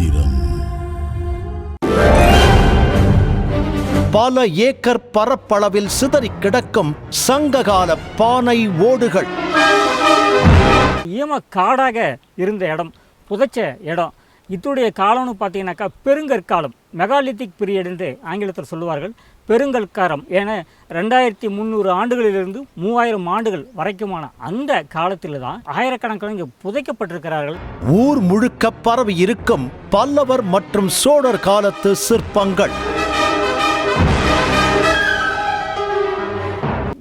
சரித்திரம் பல ஏக்கர் பரப்பளவில் சிதறி கிடக்கும் சங்ககால பானை ஓடுகள். ஈம காடாக இருந்த இடம் புதைச்ச இடம். இத்துடைய காலம்னு பார்த்தீங்கன்னாக்கா பெருங்கற்காலம் மெகாலித்திக் பீரியட் என்று ஆங்கிலத்தில் சொல்லுவார்கள். பெருங்கற்காலம் ஏன்னா ரெண்டாயிரத்தி முந்நூறு ஆண்டுகளிலிருந்து மூவாயிரம் ஆண்டுகள் வரைக்குமான அந்த காலத்தில் தான் ஆயிரக்கணக்கான இங்கே புதைக்கப்பட்டிருக்கிறார்கள். ஊர் முழுக்க பரவி இருக்கும் பல்லவர் மற்றும் சோழர் காலத்து சிற்பங்கள்.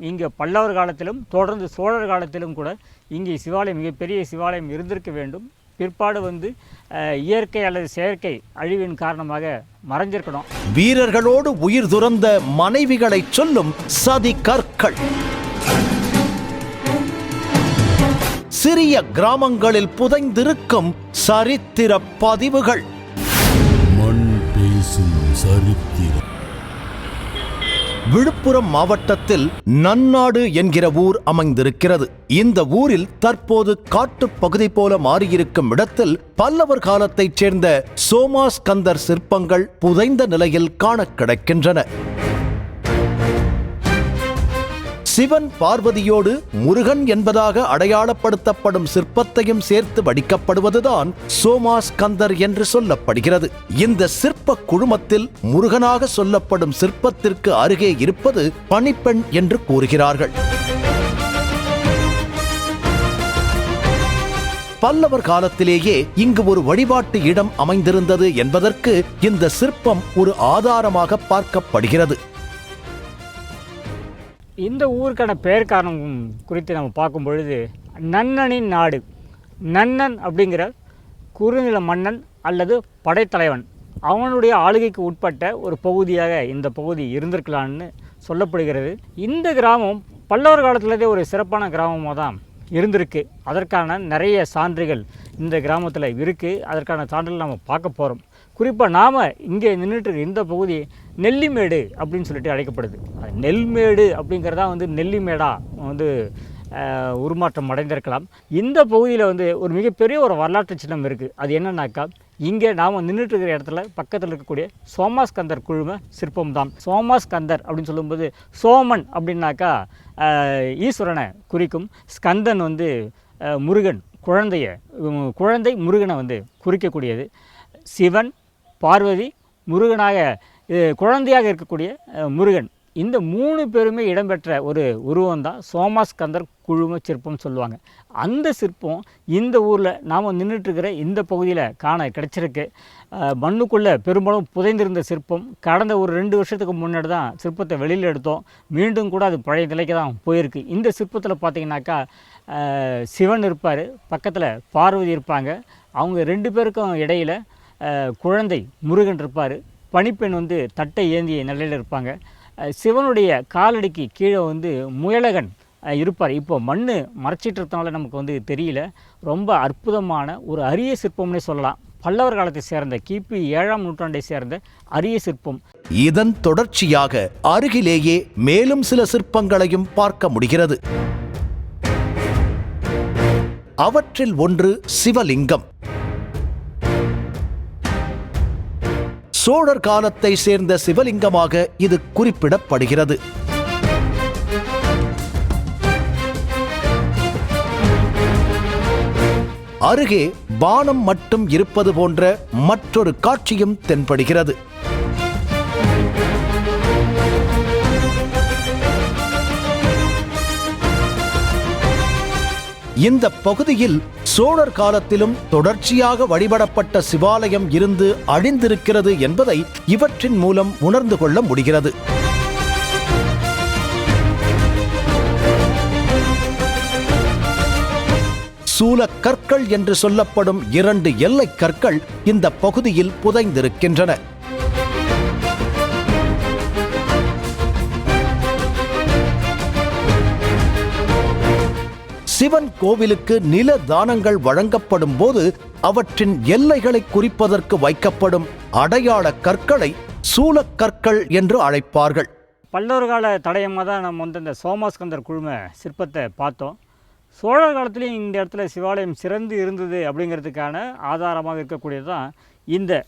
இங்கே பல்லவர் காலத்திலும் தொடர்ந்து சோழர் காலத்திலும் கூட இங்கே சிவாலயம் மிகப்பெரிய சிவாலயம் இருந்திருக்க வேண்டும். பிற்பாடு வந்து அஹ், இயற்கை அல்லது செயற்கை அழிவின் காரணமாக மறைஞ்சிருக்கணும். வீரர்களோடு உயிர் துறந்த மனைவிகளை சொல்லும் சதி கற்கள். சிறிய கிராமங்களில் புதைந்திருக்கும் சரித்திர பதிவுகள். மண் பேசும் சரித்திரம். விழுப்புரம் மாவட்டத்தில் நன்னாடு என்கிற ஊர் அமைந்திருக்கிறது. இந்த ஊரில் தற்போது காட்டுப் பகுதி போல மாறியிருக்கும் இடத்தில் பல்லவர் காலத்தைச் சேர்ந்த சோமாஸ்கந்தர் சிற்பங்கள் புதைந்த நிலையில் காணக் கிடைக்கின்றன. சிவன் பார்வதியோடு முருகன் என்பதாக அடையாளப்படுத்தப்படும் சிற்பத்தையும் சேர்த்து வடிக்கப்படுவதுதான் சோமாஸ்கந்தர் என்று சொல்லப்படுகிறது. இந்த சிற்ப குழுமத்தில் முருகனாக சொல்லப்படும் சிற்பத்திற்கு அருகே இருப்பது பணிப்பெண் என்று கூறுகிறார்கள். பல்லவர் காலத்திலேயே இங்கு ஒரு வழிபாட்டு இடம் அமைந்திருந்தது என்பதற்கு இந்த சிற்பம் ஒரு ஆதாரமாக பார்க்கப்படுகிறது. இந்த ஊருக்கான பெயர் காரணம் குறித்து நம்ம பார்க்கும் பொழுது நன்னனின் நாடு. நன்னன் அப்படிங்கிற குறுநில மன்னன் அல்லது படைத்தலைவன். அவனுடைய ஆளுகைக்கு உட்பட்ட ஒரு பகுதியாக இந்த பகுதி இருந்திருக்கலான்னு சொல்லப்படுகிறது. இந்த கிராமம் பல்லவர் காலத்துலேருந்தே ஒரு சிறப்பான கிராமமாக தான் இருந்திருக்கு. அதற்கான நிறைய சான்றுகள் இந்த கிராமத்தில் இருக்குது அதற்கான சான்றுகள் நம்ம பார்க்க போகிறோம் குறிப்பாக நாம் இங்கே நின்றுட்டு இருக்க இந்த பகுதி நெல்லிமேடு அப்படின்னு சொல்லிட்டு அழைக்கப்படுது. நெல்மேடு அப்படிங்கிறதா வந்து நெல்லிமேடா வந்து உருமாற்றம் அடைந்திருக்கலாம். இந்த பகுதியில் வந்து ஒரு மிகப்பெரிய ஒரு வரலாற்று சின்னம் இருக்குது அது என்னன்னாக்கா இங்கே நாம் நின்றுட்டு இருக்கிற இடத்துல பக்கத்தில் இருக்கக்கூடிய சோமாஸ்கந்தர் குழும சிற்பம் தான். சோமாஸ்கந்தர் அப்படின்னு சொல்லும்போது சோமன் அப்படின்னாக்கா ஈஸ்வரனை குறிக்கும். ஸ்கந்தன் வந்து முருகன் குழந்தைய குழந்தை முருகனை வந்து குறிக்கக்கூடியது. சிவன் பார்வதி முருகனாக இது குழந்தையாக இருக்கக்கூடிய முருகன். இந்த மூணு பேருமே இடம்பெற்ற ஒரு உருவம் தான் சோமாஸ்கந்தர் குழும சிற்பம்னு சொல்லுவாங்க. அந்த சிற்பம் இந்த ஊரில் நாம் நின்றுட்டுருக்கிற இந்த பகுதியில் காண கிடச்சிருக்கு. மண்ணுக்குள்ளே பெரும்பாலும் புதைந்திருந்த சிற்பம். கடந்த ஒரு ரெண்டு வருஷத்துக்கு முன்னாடி தான் சிற்பத்தை வெளியில் எடுத்தோம். மீண்டும் கூட அது பழைய நிலைக்கு தான் போயிருக்கு. இந்த சிற்பத்தில் பார்த்தீங்கன்னாக்கா சிவன் இருப்பார். பக்கத்தில் பார்வதி இருப்பாங்க. அவங்க ரெண்டு பேருக்கும் இடையில் குழந்தை முருகன் இருப்பார். பணிப்பெண் வந்து தட்டை ஏந்திய நிலையில் இருப்பாங்க. சிவனுடைய காலடிக்கு கீழே வந்து முயலகன் இருப்பார். இப்போ மண் மறைச்சிட்டு இருக்கனால நமக்கு வந்து தெரியல. ரொம்ப அற்புதமான ஒரு அரிய சிற்பம்னே சொல்லலாம். பல்லவர் காலத்தை சேர்ந்த கிபி ஏழாம் நூற்றாண்டை சேர்ந்த அரிய சிற்பம். இதன் தொடர்ச்சியாக அருகிலேயே மேலும் சில சிற்பங்களையும் பார்க்க முடிகிறது. அவற்றில் ஒன்று சிவலிங்கம். சோழர் காலத்தை சேர்ந்த சிவலிங்கமாக இது குறிப்பிடப்படுகிறது. அருகே பானம் மட்டும் இருப்பது போன்ற மற்றொரு காட்சியும் தென்படுகிறது. இந்த பகுதியில் சோழர் காலத்திலும் தொடர்ச்சியாக வழிபடப்பட்ட சிவாலயம் இருந்து அழிந்திருக்கிறது என்பதை இவற்றின் மூலம் உணர்ந்து கொள்ள முடிகிறது. சூலக்கற்கள் என்று சொல்லப்படும் இரண்டு எல்லைக் கற்கள் இந்த பகுதியில் புதைந்திருக்கின்றன. சிவன் கோவிலுக்கு நில தானங்கள் வழங்கப்படும் போது அவற்றின் எல்லைகளை குறிப்பதற்கு வைக்கப்படும் அடையாள கற்களை சூலக்கற்கள் என்று அழைப்பார்கள். பல்லவர் கால தடயமாக தான் நம்ம வந்து இந்த சோமாஸ்கந்தர் குழும சிற்பத்தை பார்த்தோம். சோழர் காலத்துலேயும் இந்த இடத்துல சிவாலயம் சிறந்து இருந்தது அப்படிங்கிறதுக்கான ஆதாரமாக இருக்கக்கூடியது தான் இந்த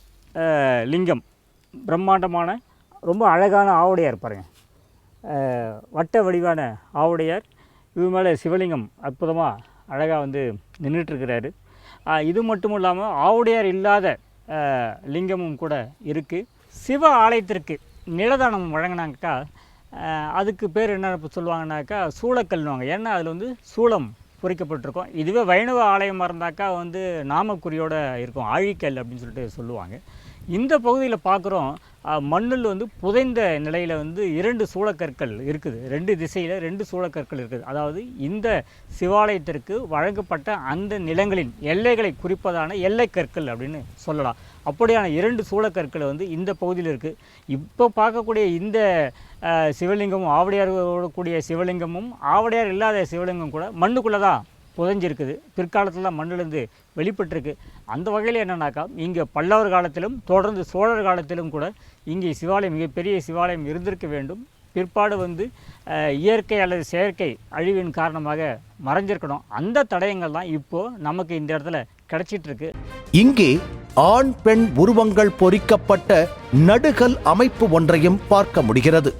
லிங்கம். பிரம்மாண்டமான ரொம்ப அழகான ஆவுடையார் பாருங்கள் வட்ட வடிவான ஆவுடையார். இது மேலே சிவலிங்கம் அற்புதமாக அழகாக வந்து நின்றுட்டுருக்கிறாரு. இது மட்டும் இல்லாமல் ஆவுடையார் இல்லாத லிங்கமும் கூட இருக்குது சிவ ஆலயத்திற்கு நிலதானம் வழங்கினாங்கக்கா. அதுக்கு பேர் என்ன சொல்லுவாங்கனாக்கா சூளக்கல்னுவாங்க ஏன்னா அதில் வந்து சூளம் பொறிக்கப்பட்டிருக்கும். இதுவே வைணவ ஆலயமாக இருந்தாக்கா வந்து நாமக்குறியோடு இருக்கும். ஆழிக்கல் அப்படின்னு சொல்லிட்டு சொல்லுவாங்க. இந்த பகுதியில் பார்க்குறோம் மண்ணில் வந்து புதைந்த நிலையில் வந்து இரண்டு சூளக்கற்கள் இருக்குது. ரெண்டு திசையில் ரெண்டு சூளக்கற்கள் இருக்குது. அதாவது இந்த சிவாலயத்திற்கு வழங்கப்பட்ட அந்த நிலங்களின் எல்லைகளை குறிப்பதான எல்லைக்கற்கள் அப்படின்னு சொல்லலாம். அப்படியான இரண்டு சூளக்கற்கள் வந்து இந்த பகுதியில் இருக்குது இப்போ பார்க்கக்கூடிய இந்த சிவலிங்கமும் ஆவடையாரோட கூடிய சிவலிங்கமும் ஆவடையார் இல்லாத சிவலிங்கம் கூட மண்ணுக்குள்ளே தான் புதைஞ்சிருக்குது. பிற்காலத்தில் தான் மண்ணிலிருந்து வெளிப்பட்டிருக்கு. அந்த வகையில் என்னன்னாக்கா இங்கே பல்லவர் காலத்திலும் தொடர்ந்து சோழர் காலத்திலும் கூட இங்கே சிவாலயம் மிகப்பெரிய சிவாலயம் இருந்திருக்க வேண்டும். பிற்பாடு வந்து இயற்கை அல்லது செயற்கை அழிவின் காரணமாக மறைஞ்சிருக்கணும். அந்த தடயங்கள் தான் இப்போது நமக்கு இந்த இடத்துல கிடைச்சிட்ருக்கு. இங்கே ஆண் பெண் உருவங்கள் பொறிக்கப்பட்ட நடுகல் அமைப்பு ஒன்றையும் பார்க்க முடிகிறது.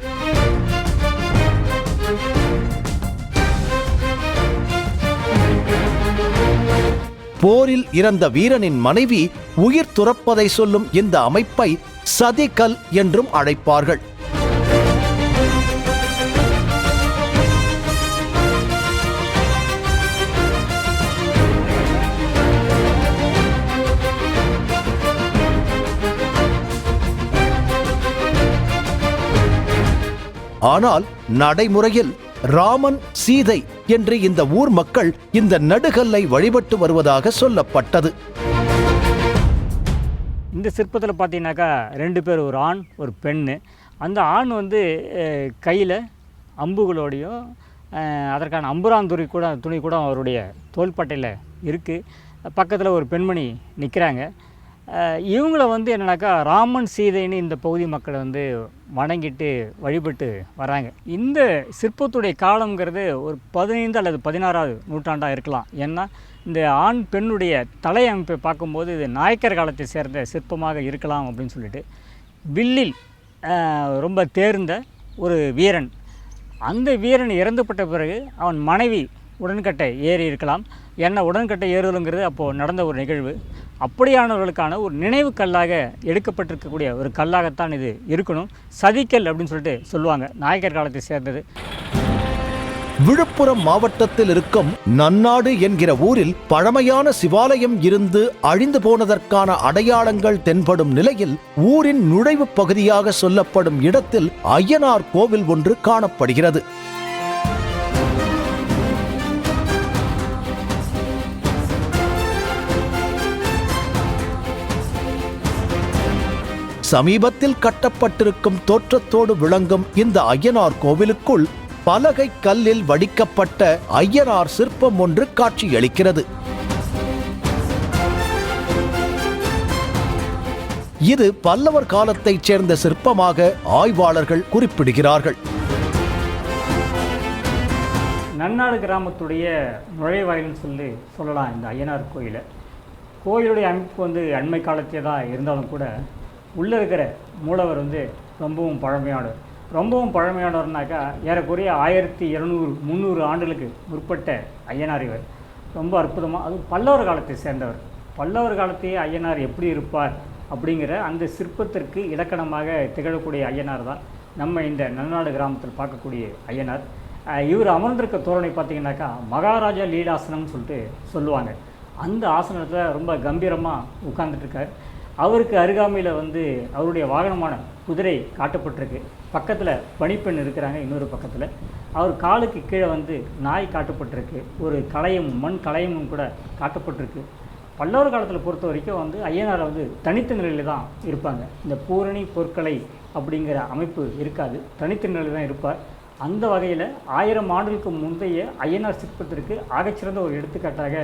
போரில் இறந்த வீரனின் மனைவி உயிர் துறப்பதை சொல்லும் இந்த அமைப்பை சதிகல் என்றும் அழைப்பார்கள். ஆனால் நடைமுறையில் ராமன் சீதை என்று இந்த ஊர் மக்கள் இந்த நடுகல்லை வழிபட்டு வருவதாக சொல்லப்பட்டது. இந்த சிற்பத்தில் பார்த்தீங்கன்னாக்கா ரெண்டு பேர் ஒரு ஆண் ஒரு பெண்ணு. அந்த ஆண் வந்து கையில் அம்புகளோடையும் அதற்கான அம்புராந்துரி கூட துணி கூட அவருடைய தோள்பட்டையில் இருக்குது பக்கத்தில் ஒரு பெண்மணி நிற்கிறாங்க இவங்கள வந்து என்னென்னாக்கா ராமன் சீதைன்னு இந்த பகுதி மக்களை வந்து வணங்கிட்டு வழிபட்டு வராங்க. இந்த சிற்பத்துடைய காலங்கிறது ஒரு பதினைந்து அல்லது பதினாறாவது நூற்றாண்டாக இருக்கலாம். ஏன்னா இந்த ஆண் பெண்ணுடைய தலை அமைப்பை பார்க்கும்போது இது நாயக்கர் காலத்தை சேர்ந்த சிற்பமாக இருக்கலாம் அப்படின்னு சொல்லிட்டு வில்லில் ரொம்ப தேர்ந்த ஒரு வீரன். அந்த வீரன் இறந்துப்பட்ட பிறகு அவன் மனைவி உடன்கட்டை ஏறி இருக்கலாம். என்ன உடன்கட்டை ஏறுதலுங்கிறது அப்போது நடந்த ஒரு நிகழ்வு. அப்படியானவர்களுக்கான ஒரு நினைவு கல்லாக எடுக்கப்பட்டிருக்கக்கூடிய ஒரு கல்லாகத்தான் இது இருக்கணும். சதிக்கல் அப்படின்னு சொல்லிட்டு சொல்லுவாங்க. நாயக்கர் காலத்தை சேர்ந்தது. விழுப்புரம் மாவட்டத்தில் இருக்கும் நன்னாடு என்கிற ஊரில் பழமையான சிவாலயம் இருந்து அழிந்து போனதற்கான அடையாளங்கள் தென்படும் நிலையில் ஊரின் நுழைவுப் பகுதியாக சொல்லப்படும் இடத்தில் ஐயனார் கோவில் ஒன்று காணப்படுகிறது. சமீபத்தில் கட்டப்பட்டிருக்கும் தோற்றத்தோடு விளங்கும் இந்த ஐயனார் கோவிலுக்குள் பலகை கல்லில் வடிக்கப்பட்ட ஐயனார் சிற்பம் ஒன்று காட்சியளிக்கிறது. இது பல்லவர் காலத்தைச் சேர்ந்த சிற்பமாக ஆய்வாளர்கள் குறிப்பிடுகிறார்கள். நன்னாடு கிராமத்துடைய நுழைவாயில்னு சொல்லி சொல்லலாம் இந்த ஐயனார் கோயிலை. கோயிலுடைய அமைப்பு வந்து அண்மை காலத்தே தான் இருந்தாலும் கூட உள்ளே இருக்கிற மூலவர் வந்து ரொம்பவும் பழமையானவர். ரொம்பவும் பழமையானவர்னாக்கா ஏறக்குறைய ஆயிரத்தி இரநூறு முந்நூறு ஆண்டுகளுக்கு முற்பட்ட ஐயனார் இவர். ரொம்ப அற்புதமாக அதுவும் பல்லவர் காலத்தை சேர்ந்தவர். பல்லவர் காலத்தையே ஐயனார் எப்படி இருப்பார் அப்படிங்கிற அந்த சிற்பத்திற்கு இலக்கணமாக திகழக்கூடிய ஐயனார் தான் நம்ம இந்த நன்னாடு கிராமத்தில் பார்க்கக்கூடிய ஐயனார். இவர் அமர்ந்திருக்க தோரணை பார்த்தீங்கன்னாக்கா மகாராஜா லீலாசனம்னு சொல்லிட்டு சொல்லுவாங்க. அந்த ஆசனத்தில் ரொம்ப கம்பீரமாக உட்கார்ந்துட்டுருக்கார் அவருக்கு அருகாமையில் வந்து அவருடைய வாகனமான குதிரை காட்டப்பட்டிருக்கு. பக்கத்தில் பணிப்பெண் இருக்கிறாங்க இன்னொரு பக்கத்தில். அவர் காலுக்கு கீழே வந்து நாய் காட்டப்பட்டிருக்கு. ஒரு களையமும் மண் களையமும் கூட காட்டப்பட்டிருக்கு. பல்லவர் காலத்தில் பொறுத்த வரைக்கும் வந்து ஐயனாரை வந்து தனித்த நிலையில் தான் இருப்பாங்க. இந்த பூரணி பொற்களை அப்படிங்கிற அமைப்பு இருக்காது. தனித்த நிலையில் தான் இருப்பார். அந்த வகையில் ஆயிரம் ஆண்டுகளுக்கு முந்தைய ஐயனார் சிற்பத்திற்கு ஆகச்சிறந்த ஒரு எடுத்துக்காட்டாக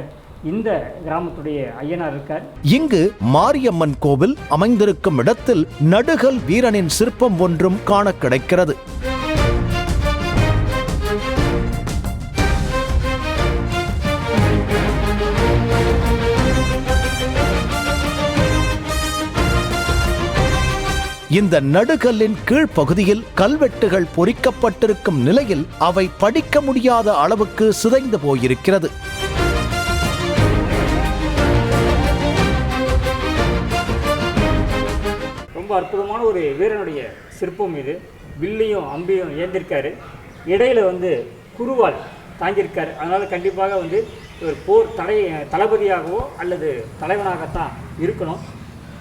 இந்த கிராமத்துடைய ஐயனார் இருக்கார். இங்கு மாரியம்மன் கோவில் அமைந்திருக்கும் இடத்தில் நடுகல் வீரனின் சிற்பம் ஒன்றும் காண கிடைக்கிறது. இந்த நடுகல்லின் கீழ்ப்பகுதியில் கல்வெட்டுகள் பொறிக்கப்பட்டிருக்கும் நிலையில் அவை படிக்க முடியாத அளவுக்கு சிதைந்து போயிருக்கிறது. அற்புதமான ஒரு வீரனுடைய சிற்பம் இது. வில்லையும் அம்பியும் ஏந்திருக்காரு. இடையில வந்து குருவால் தாங்கியிருக்காரு. அதனால் கண்டிப்பாக வந்து இவர் போர் தலை தளபதியாகவோ அல்லது தலைவனாகத்தான் இருக்கணும்.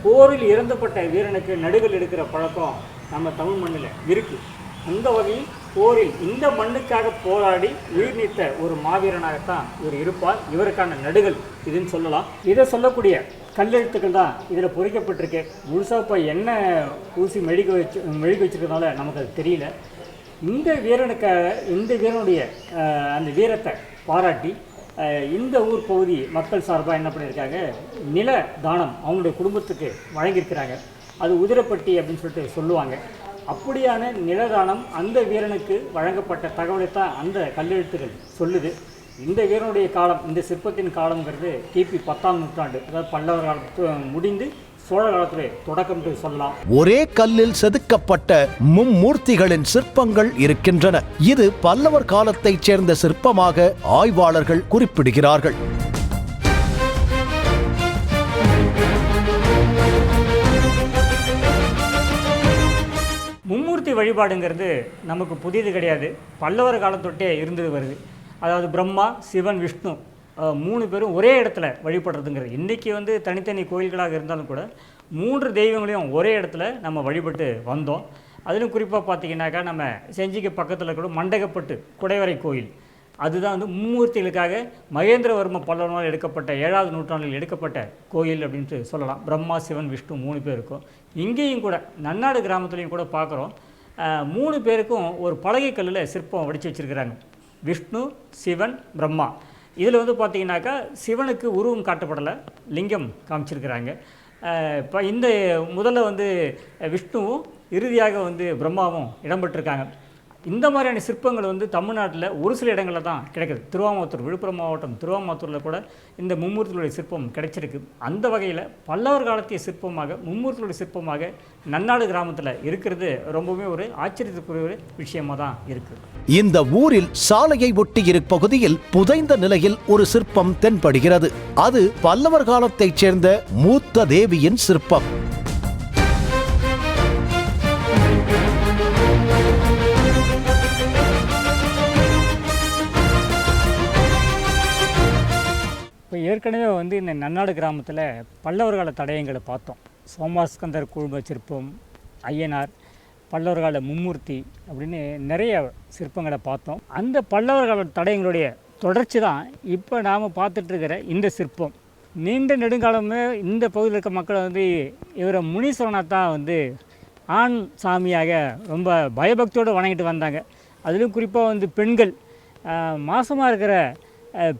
போரில் இறந்தப்பட்ட வீரனுக்கு நடுகள் எடுக்கிற பழக்கம் நம்ம தமிழ் மண்ணில் இருக்குது அந்த வகையில் போரில் இந்த மண்ணுக்காக போராடி உயிர் நீத்த ஒரு மாவீரனாகத்தான் இவர் இருப்பார். இவருக்கான நடுகள் இதுன்னு சொல்லலாம். இதை சொல்லக்கூடிய கல்லெழுத்துக்கள் தான் இதில் பொறிக்கப்பட்டிருக்கு. முழுசாக இப்போ என்ன ஊசி மெழுக வச்சு மெழுக வச்சுருக்கனால நமக்கு அது தெரியல. இந்த வீரனுக்காக இந்த வீரனுடைய அந்த வீரத்தை பாராட்டி இந்த ஊர் பகுதி மக்கள் சார்பாக என்ன பண்ணியிருக்காங்க? நில தானம் அவங்களுடைய குடும்பத்துக்கு வழங்கியிருக்கிறாங்க. அது உதிரப்பட்டி அப்படின்னு சொல்லிட்டு சொல்லுவாங்க. அப்படியான நிழதானம் அந்த வீரனுக்கு வழங்கப்பட்ட தகவலை தான் அந்த கல்லெழுத்துகள் சொல்லுது. இந்த வீரனுடைய காலம் இந்த சிற்பத்தின் காலம்ங்கிறது கிபி பத்தாம் நூற்றாண்டு அதாவது பல்லவர் காலம் முடிந்து சோழ காலத்துடைய தொடக்கம் என்று சொல்லலாம். ஒரே கல்லில் செதுக்கப்பட்ட மும்மூர்த்திகளின் சிற்பங்கள் இருக்கின்றன. இது பல்லவர் காலத்தைச் சேர்ந்த சிற்பமாக ஆய்வாளர்கள் குறிப்பிடுகிறார்கள். வழிபாடுங்கிறது நமக்கு புதியது கிடையாது. பல்லவர் காலத்தொட்டே இருந்தது வருது. அதாவது பிரம்மா சிவன் விஷ்ணு மூணு பேரும் ஒரே இடத்துல வழிபடுறதுங்கிறது. இன்றைக்கி வந்து தனித்தனி கோயில்களாக இருந்தாலும் கூட மூன்று தெய்வங்களையும் ஒரே இடத்துல நம்ம வழிபட்டு வந்தோம். அதிலும் குறிப்பாக பார்த்தீங்கன்னாக்கா நம்ம செஞ்சிக்கு பக்கத்தில் கூட மண்டகப்பட்டு குடைவரை கோயில். அதுதான் வந்து மும்மூர்த்திகளுக்காக மகேந்திரவர்ம பல்லவனால் எடுக்கப்பட்ட ஏழாவது நூற்றாண்டில் எடுக்கப்பட்ட கோயில் அப்படின்ட்டு சொல்லலாம். பிரம்மா சிவன் விஷ்ணு மூணு பேர் இருக்கும் இங்கேயும் கூட நன்னாடு கிராமத்துலேயும் கூட பார்க்குறோம் மூணு பேருக்கும் ஒரு பலகை கல்லில் சிற்பம் வடித்து வச்சுருக்கிறாங்க. விஷ்ணு சிவன் பிரம்மா. இதில் வந்து பார்த்தீங்கன்னாக்கா சிவனுக்கு உருவம் காட்டப்படலை லிங்கம் காமிச்சிருக்கிறாங்க. இப்போ இந்த முதல்ல வந்து விஷ்ணுவும் இறுதியாக வந்து பிரம்மாவும் இடம்பெற்றிருக்காங்க. இந்த மாதிரியான சிற்பங்கள் வந்து தமிழ்நாட்டில் ஒரு சில இடங்களில் தான் கிடைக்குது. திருவாமத்தூர் விழுப்புரம் மாவட்டம் திருவாமத்தூரில் கூட இந்த மும்மூர்த்திகளுடைய சிற்பம் கிடைச்சிருக்கு. அந்த வகையில் பல்லவர் காலத்திய சிற்பமாக மும்மூர்த்திகளுடைய சிற்பமாக நன்னாடு கிராமத்தில் இருக்கிறது ரொம்பவுமே ஒரு ஆச்சரியத்துக்குரிய ஒரு விஷயமாக தான் இருக்குது இந்த ஊரில் சாலையை ஒட்டி இருக்கும் பகுதியில் புதைந்த நிலையில் ஒரு சிற்பம் தென்படுகிறது. அது பல்லவர் காலத்தைச் சேர்ந்த மூத்த தேவியின் சிற்பம். ஏற்கனவே வந்து இந்த நன்னாடு கிராமத்தில் பல்லவர்கால தடயங்களை பார்த்தோம். சோமாஸ்கந்தர் குழும சிற்பம் ஐயனார் பல்லவர்கால மும்மூர்த்தி அப்படின்னு நிறைய சிற்பங்களை பார்த்தோம். அந்த பல்லவர்கால தடயங்களுடைய தொடர்ச்சி தான் இப்போ நாம் பார்த்துட்ருக்கிற இந்த சிற்பம். நீண்ட நெடுங்காலமே இந்த பகுதியில் இருக்க மக்கள் வந்து இவரை முனீஸ்வரனாக தான் வந்து ஆண் சாமியாக ரொம்ப பயபக்தியோடு வணங்கிட்டு வந்தாங்க. அதிலும் குறிப்பாக வந்து பெண்கள் மாசமாக இருக்கிற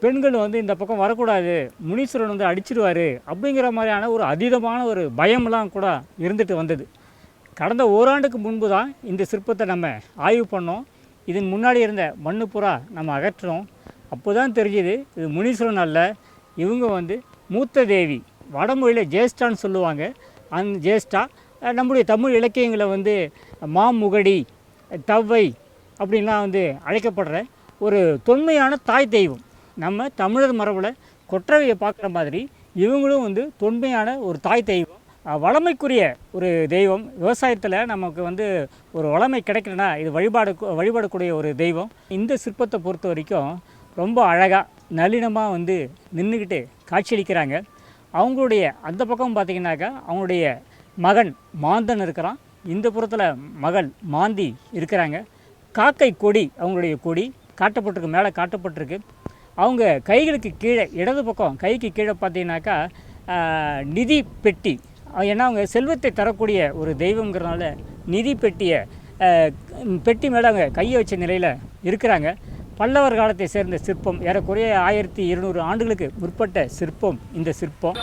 பெண்கள் வந்து இந்த பக்கம் வரக்கூடாது முனீஸ்வரன் வந்து அடிச்சிடுவார் அப்படிங்கிற மாதிரியான ஒரு அதீதமான ஒரு பயம்லாம் கூட இருந்துட்டு வந்தது. கடந்த ஓராண்டுக்கு முன்பு தான் இந்த சிற்பத்தை நம்ம ஆய்வு பண்ணோம். இதன் முன்னாடி இருந்த மண்ணு புறா நம்ம அகற்றோம் அப்போ தான் தெரிஞ்சுது இது முனீஸ்வரன் அல்ல இவங்க வந்து மூத்த தேவி வடமொழியில் ஜேஷ்டான்னு சொல்லுவாங்க. அந் ஜேஷ்டா நம்முடைய தமிழ் இலக்கியங்களை வந்து மாமுகடி தவ்வை அப்படின்லாம் வந்து அழைக்கப்படுற ஒரு தொன்மையான தாய் தெய்வம். நம்ம தமிழர் மரபில் கொற்றவையை பார்க்குற மாதிரி இவங்களும் வந்து தொன்மையான ஒரு தாய் தெய்வம். வளமைக்குரிய ஒரு தெய்வம். விவசாயத்தில் நமக்கு வந்து ஒரு வளமை கிடைக்கலனா இது வழிபாடு வழிபடக்கூடிய ஒரு தெய்வம். இந்த சிற்பத்தை பொறுத்த வரைக்கும் ரொம்ப அழகாக நளினமாக வந்து நின்றுக்கிட்டு காட்சியளிக்கிறாங்க. அவங்களுடைய அந்த பக்கம் பார்த்தீங்கன்னாக்கா அவங்களுடைய மகன் மாந்தன் இருக்கிறான். இந்த புறத்தில் மகள் மாந்தி இருக்கிறாங்க. காக்கை கொடி அவங்களுடைய கொடி காட்டப்பட்டிருக்கு மேலே காட்டப்பட்டிருக்கு. அவங்க கைகளுக்கு கீழே இடது பக்கம் கைக்கு கீழே பார்த்தீங்கன்னாக்கா நிதி பெட்டி. ஏன்னா அவங்க செல்வத்தை தரக்கூடிய ஒரு தெய்வங்கிறனால நிதி பெட்டியை பெட்டி மேலே அவங்க கையை வச்ச நிலையில் இருக்கிறாங்க. பல்லவர் காலத்தை சேர்ந்த சிற்பம் ஏறக்குறைய ஆயிரத்தி இருநூறு ஆண்டுகளுக்கு முற்பட்ட சிற்பம் இந்த சிற்பம்.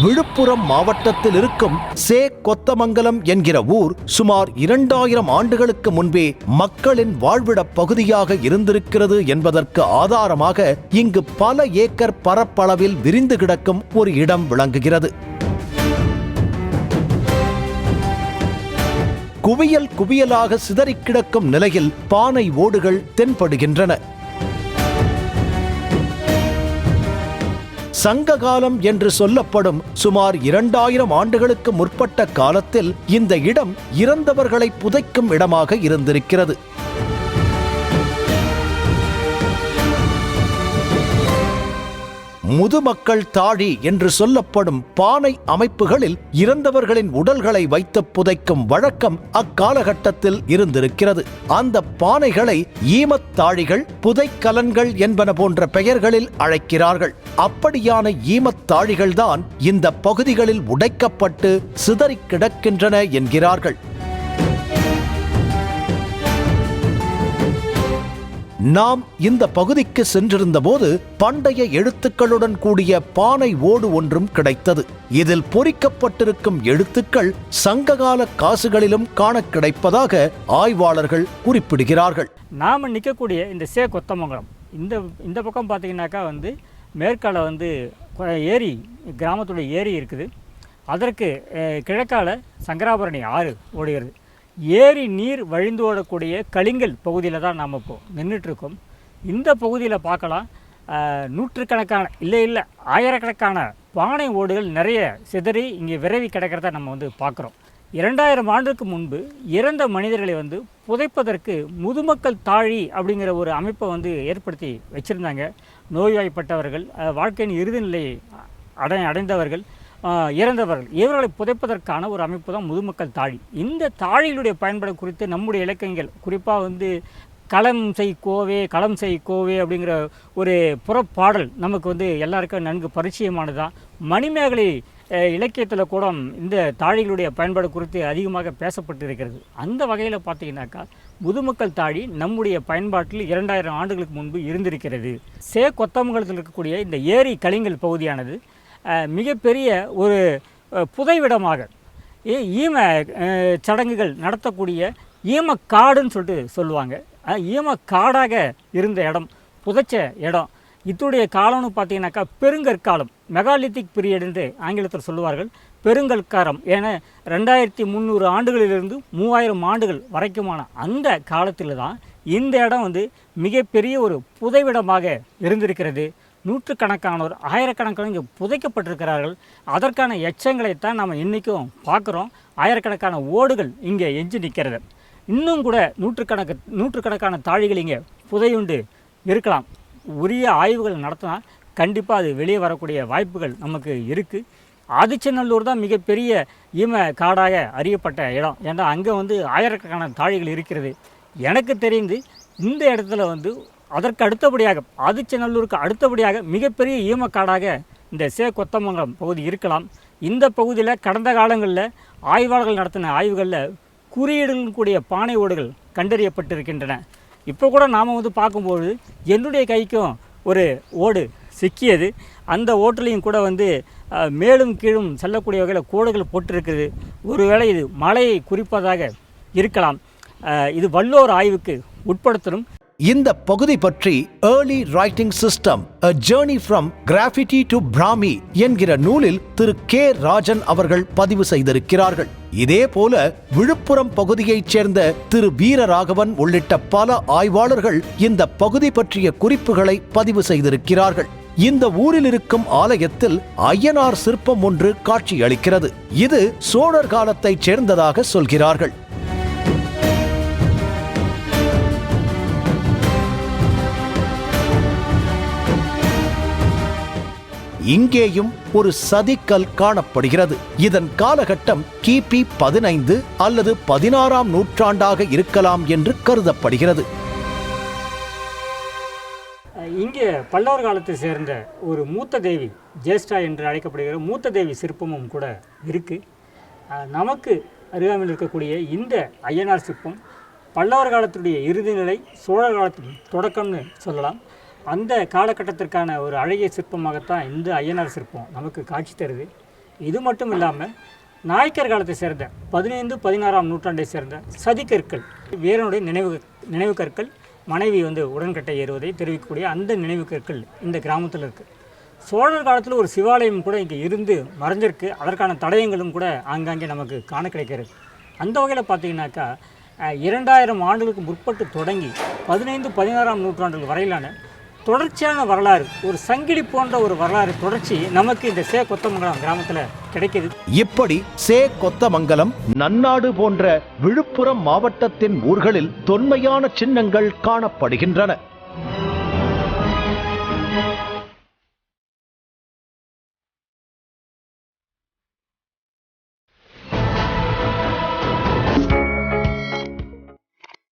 விழுப்புரம் மாவட்டத்தில் இருக்கும் சே கொத்தமங்கலம் என்கிற ஊர் சுமார் இரண்டாயிரம் ஆண்டுகளுக்கு முன்பே மக்களின் வாழ்விடப் பகுதியாக இருந்திருக்கிறது என்பதற்கு ஆதாரமாக இங்கு பல ஏக்கர் பரப்பளவில் விரிந்து கிடக்கும் ஒரு இடம் விளங்குகிறது. குவியல் குவியலாக சிதறிக் கிடக்கும் நிலையில் பானை ஓடுகள் தென்படுகின்றன. சங்ககாலம் என்று சொல்லப்படும் சுமார் இரண்டாயிரம் ஆண்டுகளுக்கு முற்பட்ட காலத்தில் இந்த இடம் இறந்தவர்களை புதைக்கும் இடமாக இருந்திருக்கிறது. முதுமக்கள் தாழி என்று சொல்லப்படும் பானை அமைப்புகளில் இறந்தவர்களின் உடல்களை வைத்து புதைக்கும் வழக்கம் அக்காலகட்டத்தில் இருந்திருக்கிறது. அந்த பானைகளை ஈமத்தாழிகள் புதைக்கலன்கள் என்பன போன்ற பெயர்களில் அழைக்கிறார்கள். அப்படியான ஈமத்தாழிகள்தான் இந்த பகுதிகளில் உடைக்கப்பட்டு சிதறிக் கிடக்கின்றன என்கிறார்கள். நாம் இந்த பகுதிக்கு சென்றிருந்தபோது பண்டைய எழுத்துக்களுடன் கூடிய பானை ஓடு ஒன்றும் கிடைத்தது. இதில் பொறிக்கப்பட்டிருக்கும் எழுத்துக்கள் சங்ககால காசுகளிலும் காண கிடைப்பதாக ஆய்வாளர்கள் குறிப்பிடுகிறார்கள். நாம் நிற்கக்கூடிய இந்த சே கொத்தமங்கலம் இந்த இந்த பக்கம் பார்த்தீங்கன்னாக்கா வந்து மேற்கால வந்து ஏரி கிராமத்துடைய ஏரி இருக்குது. அதற்கு கிழக்கால சங்கராபரணி ஆறு ஓடுகிறது. ஏரி நீர் வழிந்து ஓடக்கூடிய கலிங்கல் பகுதியில் தான் நாம் இப்போ நின்றுட்டுருக்கோம் இந்த பகுதியில் பார்க்கலாம். நூற்றுக்கணக்கான இல்லை இல்லை ஆயிரக்கணக்கான பானை ஓடுகள் நிறைய சிதறி இங்கே விரவி கிடக்கிறத நம்ம வந்து பார்க்குறோம். இரண்டாயிரம் ஆண்டுக்கு முன்பு இறந்த மனிதர்களை வந்து புதைப்பதற்கு முதுமக்கள் தாழி அப்படிங்கிற ஒரு அமைப்பை வந்து ஏற்படுத்தி வச்சுருந்தாங்க. நோய்வாய்ப்பட்டவர்கள் வாழ்க்கையின் இறுதி நிலையை அடை அடைந்தவர்கள். இறந்தவர்கள். இவர்களை புதைப்பதற்கான ஒரு அமைப்பு தான் முதுமக்கள் தாழி. இந்த தாழிகளுடைய பயன்பாடு குறித்து நம்முடைய இலக்கியங்கள் குறிப்பாக வந்து களம் செய் கோவே களம் செய் கோவே அப்படிங்கிற ஒரு புறப்பாடல் நமக்கு வந்து எல்லாருக்கும் நன்கு பரிச்சயமானதுதான் மணிமேகலை இலக்கியத்தில் கூட இந்த தாழிகளுடைய பயன்பாடு குறித்து அதிகமாக பேசப்பட்டு இருக்கிறது அந்த வகையில் பார்த்தீங்கன்னாக்கா முதுமக்கள் தாழி நம்முடைய பயன்பாட்டில் இரண்டாயிரம் ஆண்டுகளுக்கு முன்பு இருந்திருக்கிறது. சே கொத்தமங்கலத்தில் இருக்கக்கூடிய இந்த ஏரி கலிங்கல் பகுதியானது மிகப்பெரிய ஒரு புதைவிடமாக ஏ- ஈம சடங்குகள் நடத்தக்கூடிய ஈமக்காடுன்னு சொல்லிட்டு சொல்லுவாங்க. ஈமக்காடாக இருந்த இடம் புதைச்ச இடம். இத்துடைய காலம்னு பார்த்தீங்கன்னாக்கா பெருங்கற்காலம் மெகாலித்திக் பீரியட் என்று ஆங்கிலத்தில் சொல்லுவார்கள். பெருங்கற்காலம் ஏன்னா ரெண்டாயிரத்தி முந்நூறு ஆண்டுகளிலிருந்து மூவாயிரம் ஆண்டுகள் வரைக்குமான அந்த காலத்தில் தான் இந்த இடம் வந்து மிகப்பெரிய ஒரு புதைவிடமாக இருந்திருக்கிறது. நூற்றுக்கணக்கானோர் ஆயிரக்கணக்கான இங்கே புதைக்கப்பட்டிருக்கிறார்கள். அதற்கான எச்சங்களை தான் நம்ம இன்றைக்கும் பார்க்குறோம். ஆயிரக்கணக்கான ஓடுகள் இங்கே எஞ்சி நிற்கிறது. இன்னும் கூட நூற்றுக்கணக்கு நூற்றுக்கணக்கான தாழிகள் இங்கே புதையுண்டு இருக்கலாம். உரிய ஆய்வுகள் நடத்தினா கண்டிப்பாக அது வெளியே வரக்கூடிய வாய்ப்புகள் நமக்கு இருக்குது ஆதிச்சநல்லூர் தான் மிகப்பெரிய ஈம காடாக அறியப்பட்ட இடம். ஏன்னா அங்கே வந்து ஆயிரக்கணக்கான தாழிகள் இருக்கிறது. எனக்கு தெரிந்து இந்த இடத்துல வந்து அதற்கு அடுத்தபடியாக ஆதிச்சநல்லூருக்கு அடுத்தபடியாக மிகப்பெரிய ஈமக்காடாக இந்த சே கொத்தமங்கலம் பகுதி இருக்கலாம். இந்த பகுதியில் கடந்த காலங்களில் ஆய்வாளர்கள் நடத்தின ஆய்வுகளில் குறியீடுகளுடன் கூடிய பானை ஓடுகள் கண்டறியப்பட்டிருக்கின்றன. இப்போ கூட நாம் வந்து பார்க்கும்போது என்னுடைய கைக்கும் ஒரு ஓடு சிக்கியது. அந்த ஓட்டுலையும் கூட வந்து மேலும் கீழும் செல்லக்கூடிய வகையில் கோடுகள் போட்டிருக்குது ஒருவேளை இது மலையை குறிப்பதாக இருக்கலாம். இது வல்லோர் ஆய்வுக்கு உட்படுத்தணும் இந்த பகுதி பற்றி early writing system a journey from graffiti to Brahmi என்கிற நூலில் திரு கே ராஜன் அவர்கள் பதிவு செய்திருக்கிறார்கள். இதே போல விழுப்புரம் பகுதியைச் சேர்ந்த திரு வீரராகவன் உள்ளிட்ட பல ஆய்வாளர்கள் இந்த பகுதி பற்றிய குறிப்புகளை பதிவு செய்திருக்கிறார்கள். இந்த ஊரில் இருக்கும் ஆலயத்தில் ஐயனார் சிற்பம் ஒன்று காட்சியளிக்கிறது. இது சோழர் காலத்தைச் சேர்ந்ததாக சொல்கிறார்கள். இங்கேயும் ஒரு சதிக்கல் காணப்படுகிறது. இதன் காலகட்டம் கிபி பதினைந்து அல்லது பதினாறாம் நூற்றாண்டாக இருக்கலாம் என்று கருதப்படுகிறது. இங்கே பல்லவர் காலத்தை சேர்ந்த ஒரு மூத்த தேவி ஜேஷ்டா என்று அழைக்கப்படுகிற மூத்த தேவி சிற்பமும் கூட இருக்குது நமக்கு அருகாமையில் இருக்கக்கூடிய இந்த ஐயனார் சிற்பம் பல்லவர் காலத்துடைய இறுதி நிலை சோழர் காலத்தின் தொடக்கம்னு சொல்லலாம். அந்த காலகட்டத்திற்கான ஒரு அழகிய சிற்பமாகத்தான் இந்த ஐயனார் சிற்பம் நமக்கு காட்சி தருது. இது மட்டும் இல்லாமல் நாயக்கர் காலத்தை சேர்ந்த பதினைந்து பதினாறாம் நூற்றாண்டை சேர்ந்த சதிக்கற்கள் வீரனுடைய நினைவு நினைவு கற்கள் மனைவி வந்து உடன்கட்டை ஏறுவதை தெரிவிக்கக்கூடிய அந்த நினைவு கற்கள் இந்த கிராமத்தில் இருக்குது சோழர் காலத்தில் ஒரு சிவாலயம் கூட இங்கே இருந்து மறைஞ்சிருக்கு. அதற்கான தடயங்களும் கூட ஆங்காங்கே நமக்கு காண கிடைக்கிறது. அந்த வகையில் பார்த்தீங்கன்னாக்கா இரண்டாயிரம் ஆண்டுகளுக்கு முற்பட்டு தொடங்கி பதினைந்து பதினாறாம் நூற்றாண்டுகள் வரையிலான தொடர்ச்சியான வரலாறு ஒரு சங்கிலி போன்ற ஒரு வரலாறு தொடர்ச்சி நமக்கு இந்த சே கொத்தமங்கலம் கிராமத்தில் கிடைக்கிது. இப்படி சே கொத்தமங்கலம் நன்னாடு போன்ற விழுப்புரம் மாவட்டத்தின் ஊர்களில் தொன்மையான சின்னங்கள் காணப்படுகின்றன.